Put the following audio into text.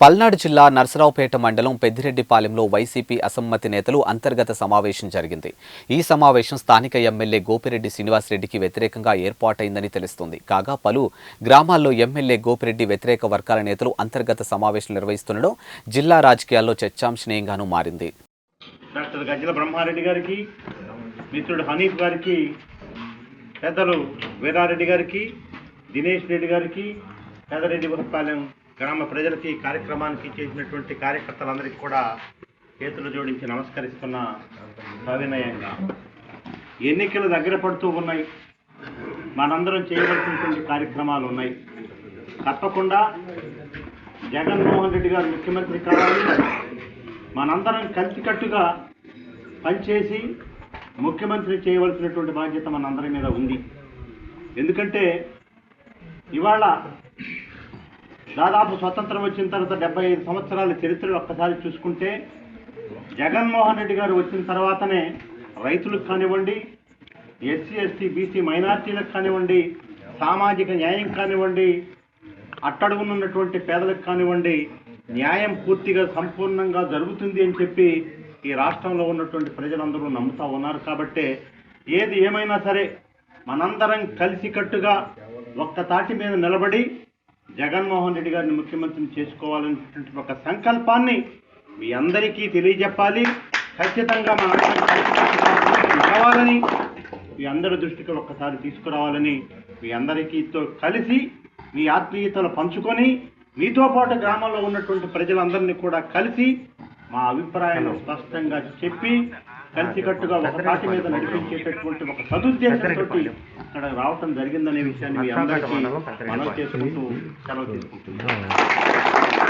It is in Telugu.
పల్నాడు జిల్లా నర్సరావుపేట మండలం పెద్దిరెడ్డిపాలెంలో వైసీపీ అసమ్మతి నేతలు అంతర్గత సమావేశం జరిగింది. ఈ సమావేశం స్థానిక ఎమ్మెల్యే గోపిరెడ్డి శ్రీనివాసరెడ్డికి వ్యతిరేకంగా ఏర్పాటైందని తెలుస్తుంది. కాగా పలు గ్రామాల్లో ఎమ్మెల్యే గోపిరెడ్డి వ్యతిరేక వర్గాల నేతలు అంతర్గత సమావేశం నిర్వహిస్తుండడం జిల్లా రాజకీయాల్లో చర్చాంశనీయంగానూ మారింది. డాక్టర్ గజ్జల బ్రహ్మారెడ్డి గారికి మిత్రుడు హనీఫ్ గారికి పెద్దలు వీరారెడ్డి గారికి దినేష్ రెడ్డి గారికి పెద్దరెడ్డి పాలెం గ్రామ ప్రజలకి ఈ కార్యక్రమానికి చేసినటువంటి కార్యకర్తలందరికీ కూడా చేతులు జోడించి నమస్కరిస్తున్న సవినయంగా ఎన్నికలు దగ్గర పడుతూ ఉన్నాయి. మనందరం చేయవలసినటువంటి కార్యక్రమాలు ఉన్నాయి. తప్పకుండా జగన్మోహన్ రెడ్డి గారు ముఖ్యమంత్రి కావాలి. మనందరం కలిసికట్టుగా పనిచేసి ముఖ్యమంత్రి చేయవలసినటువంటి బాధ్యత మనందరి మీద ఉంది. ఎందుకంటే ఇవాళ దాదాపు స్వతంత్రం వచ్చిన తర్వాత డెబ్బై ఐదు సంవత్సరాల చరిత్రలు ఒక్కసారి చూసుకుంటే జగన్మోహన్ రెడ్డి గారు వచ్చిన తర్వాతనే రైతులకు కానివ్వండి ఎస్సీ ఎస్టీ బీసీ మైనార్టీలకు కానివ్వండి సామాజిక న్యాయం కానివ్వండి అట్టడుగునున్నటువంటి పేదలకు కానివ్వండి న్యాయం పూర్తిగా సంపూర్ణంగా జరుగుతుంది అని చెప్పి ఈ రాష్ట్రంలో ఉన్నటువంటి ప్రజలందరూ నమ్ముతా ఉన్నారు. కాబట్టే ఏది ఏమైనా సరే మనందరం కలిసికట్టుగా ఒక్క తాటి మీద నిలబడి జగన్మోహన్ రెడ్డి గారిని ముఖ్యమంత్రిని చేసుకోవాలనేటువంటి ఒక సంకల్పాన్ని మీ అందరికీ తెలియజెప్పాలి. ఖచ్చితంగా మన కావాలని మీ అందరి దృష్టికి ఒక్కసారి తీసుకురావాలని మీ అందరికీతో కలిసి మీ ఆత్మీయతను పంచుకొని మీతో పాటు గ్రామంలో ఉన్నటువంటి ప్రజలందరినీ కూడా కలిసి మా అభిప్రాయాన్ని స్పష్టంగా చెప్పి కలిసికట్టుగా ఒక తాటి మీద నడిపించేటటువంటి ఒక సదుద్దేశంతో ఇక్కడ రావటం జరిగిందనే విషయాన్ని మీ అందరికీ మనవి చేసుకుంటూ సెలవు తీసుకుంటున్నాను.